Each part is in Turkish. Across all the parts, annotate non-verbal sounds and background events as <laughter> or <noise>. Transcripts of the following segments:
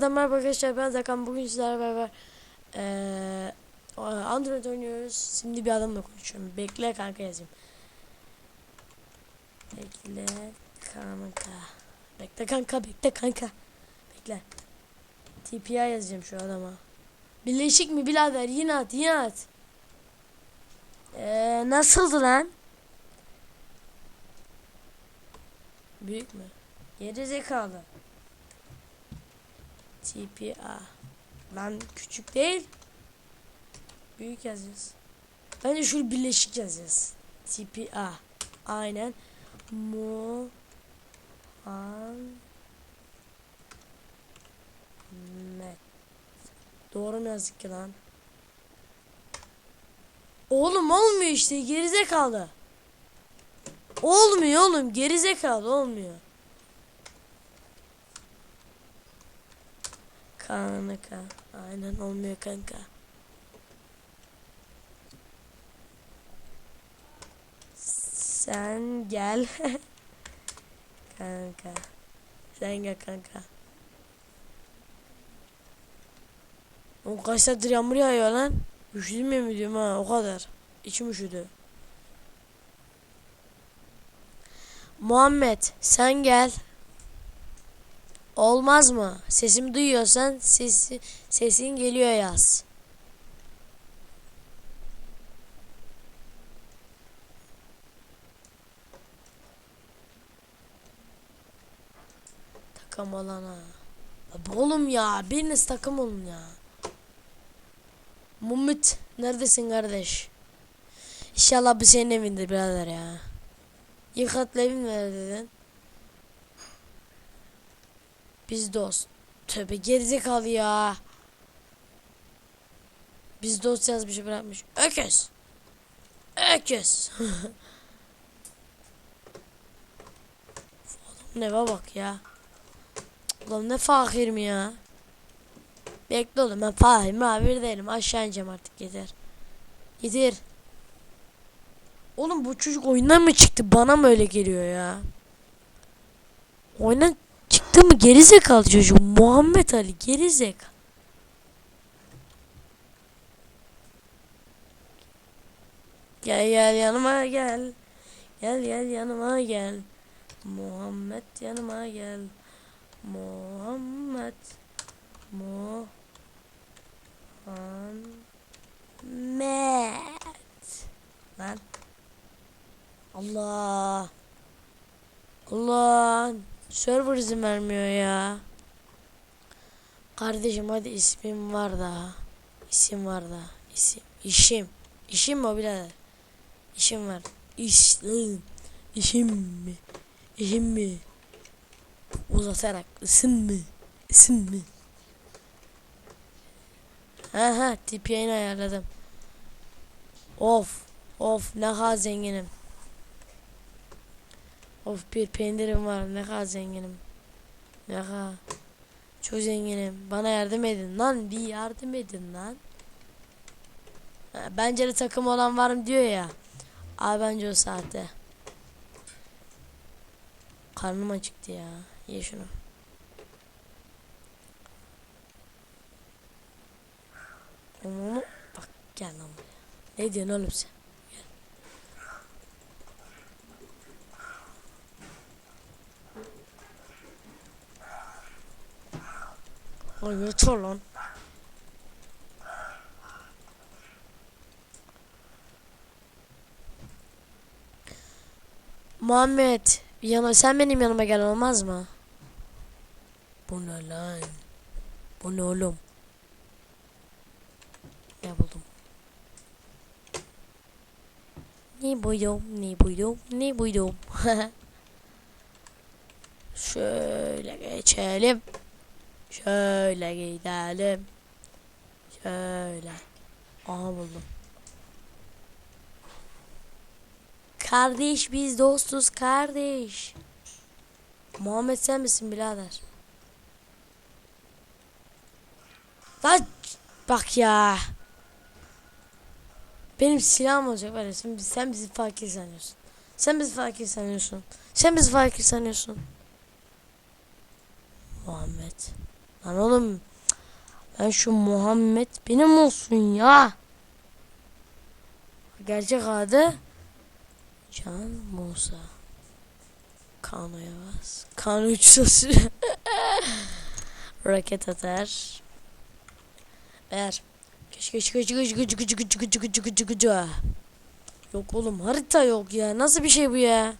Tekrardan merhaba arkadaşlar ben Zakan bugün sizlerle beraber eee, Android oynuyoruz. Şimdi bir adamla konuşuyorum. Bekle kanka yazayım. Bekle kanka. Bekle kanka bekle kanka. Bekle. TPI yazacağım şu adama. Birleşik mi birader yine at yine at. Eee nasıldı lan? Büyük mü? Geri zekalı. TPA. Lan küçük değil. Büyük yazacağız. Bence şu birleşik yazacağız. TPA. Aynen. Mu an met. Doğru mu yazdık ki lan? Oğlum olmuyor işte gerizekalı. Olmuyor oğlum gerizekalı olmuyor. Kanka. Aynen olmuyor kanka. Sen gel. <laughs> kanka. Sen gel kanka. O kaç saattir yağmur yağıyor lan. Üşüdüm mi diyorum ha o kadar. İçim üşüdü. Muhammed sen gel. Olmaz mı? Sesimi duyuyorsan sesi, sesin geliyor yaz. Takım olana. Oğlum ya biriniz takım olun ya. Mumut neredesin kardeş? İnşallah bu senin evindir birader ya. Yıkatlı evin ver dedin. Biz dost. Tövbe gerizekalı ya. Biz dost yazmış bırakmış. Öküz. Öküz. <laughs> Neve bak ya. Ulan ne fakirim ya. Bekle oğlum ben fakir mavir değilim. Aşağı ineceğim artık yeter. Yeter. Oğlum bu çocuk oyundan mı çıktı? Bana mı öyle geliyor ya? Oyundan çıktı mı gerizekalı çocuk? Muhammed Ali gerizekalı. Gel gel yanıma gel. Gel gel yanıma gel. Muhammed yanıma gel. Muhammed. Muhammed. Lan. Allah. Server izin vermiyor ya. Kardeşim hadi ismim var da. İsim var da. İsim. İşim. İşim mi o birader? İşim var. İşim. İşim mi? İşim mi? Uzatarak. isim mi? İsim mi? Ha ha TP'ni ayarladım. Of. Of ne kadar zenginim. Of bir peynirim var ne kadar zenginim. Ne kadar. Çok zenginim. Bana yardım edin lan. Bir yardım edin lan. Ha, bence de takım olan var mı diyor ya. Abi bence o saatte. Karnım acıktı ya. Ye şunu. Onu bak gel lan buraya. Ne diyorsun oğlum sen? Ay yeter lan. Muhammed yana sen benim yanıma gel olmaz mı? Bu ne lan? Bu ne oğlum? Ne buldum? Ne buydum? Ne buydum? Ne buydum? <laughs> Şöyle geçelim. Şöyle gidelim. Şöyle. Aha buldum. Kardeş biz dostuz kardeş. Muhammed sen misin birader? Lan bak ya. Benim silahım olacak var sen, sen bizi fakir sanıyorsun. Sen bizi fakir sanıyorsun. Sen bizi fakir sanıyorsun. Muhammed. Lan oğlum. Ben şu Muhammed benim olsun ya. Gerçek adı Can Musa. Kanoya bas. Kano uçsa Raket atar. Ver. Geç geç geç geç geç geç geç geç geç geç geç Yok oğlum harita yok ya. Nasıl bir şey bu ya?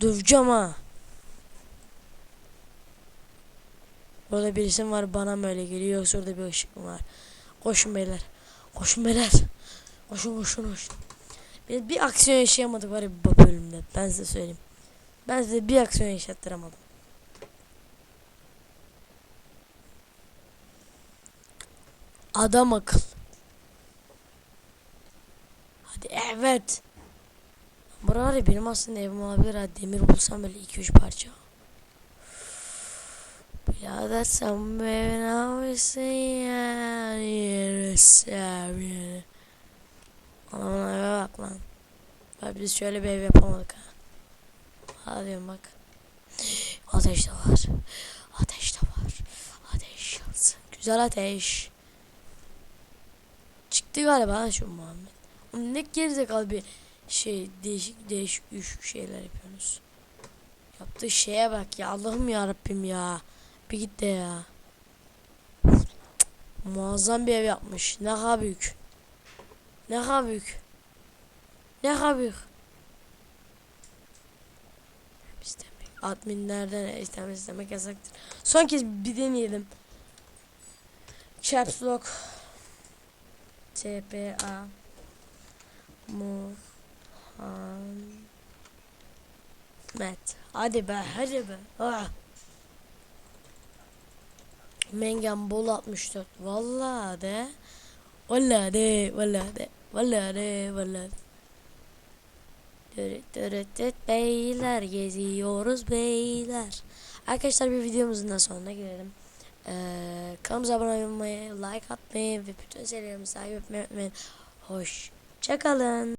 Döveceğim ha. Orada bir isim var bana mı öyle geliyor yoksa orada bir ışık mı var? Koşun beyler. Koşun beyler. Koşun koşun koşun. Bir, bir aksiyon yaşayamadık var ya bu bölümde. Ben size söyleyeyim. Ben size bir aksiyon yaşattıramadım. Adam akıl. Hadi evet. Bura var ya benim aslında evim olabilir ha. Demir bulsam böyle 2-3 parça. Birader sen bu evi ne yapıyorsun yani? Yürü sevgili. Anamın eve bak. Bak biz şöyle bir ev yapamadık ha. Hadi bak. Ateş de var. Ateş de var. Ateş yansın. Güzel ateş. Çıktı galiba şu Muhammed. Oğlum Ne gerizekalı bir şey değişik değişik şeyler yapıyorsunuz. Yaptığı şeye bak ya Allah'ım ya Rabbim ya. Bir git de ya. Muazzam bir ev yapmış. Ne kadar büyük. Ne kadar büyük. Ne kadar büyük. İstemek. Adminlerden istemek istemek yasaktır. Son kez bir deneyelim. Caps Lock. TPA Muhammed. Hadi be hadi be. Ah. Mengen bol 64. Vallahi de. Vallahi de. Vallahi de. Vallahi de. Vallahi de. Dürüt dürüt dürüt beyler geziyoruz beyler. Arkadaşlar bir videomuzun da sonuna gelelim. Ee, kanalımıza abone olmayı, like atmayı ve bütün serilerimizi takip etmeyi unutmayın. Hoşçakalın.